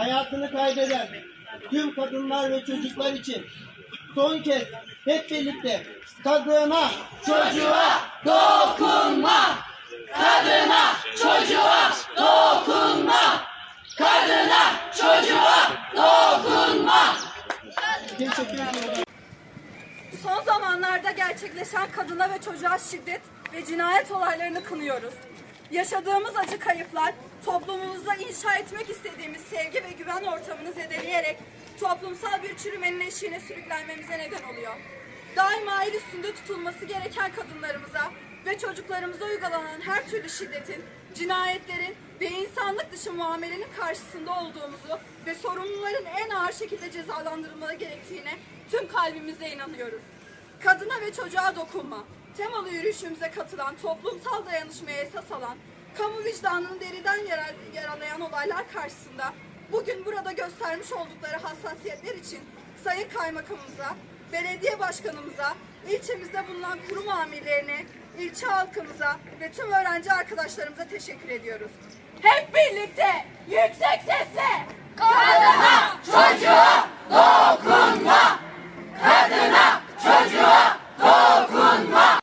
hayatını kaybeden tüm kadınlar ve çocuklar için son kez hep birlikte kadına, çocuğa dokunma! Kadına, çocuğa dokunma! Kadına, çocuğa dokunma! Son zamanlarda gerçekleşen kadına ve çocuğa şiddet ve cinayet olaylarını kınıyoruz. Yaşadığımız acı kayıplar toplumumuzda inşa etmek istediğimiz sevgi ve güven ortamını zedeleyerek toplumsal bir çürümenin eşiğine sürüklenmemize neden oluyor. Daima el üstünde tutulması gereken kadınlarımıza ve çocuklarımıza uygulanan her türlü şiddetin, cinayetlerin ve insanlık dışı muamelenin karşısında olduğumuzu ve sorumluların en ağır şekilde cezalandırılmaları gerektiğine tüm kalbimizle inanıyoruz. Kadına ve çocuğa dokunma. Temalı yürüyüşümüze katılan, toplumsal dayanışmaya esas alan, kamu vicdanını deriden yara- yaralayan olaylar karşısında bugün burada göstermiş oldukları hassasiyetler için Sayın Kaymakamımıza, belediye başkanımıza, ilçemizde bulunan kurum amirlerine, ilçe halkımıza ve tüm öğrenci arkadaşlarımıza teşekkür ediyoruz. Hep birlikte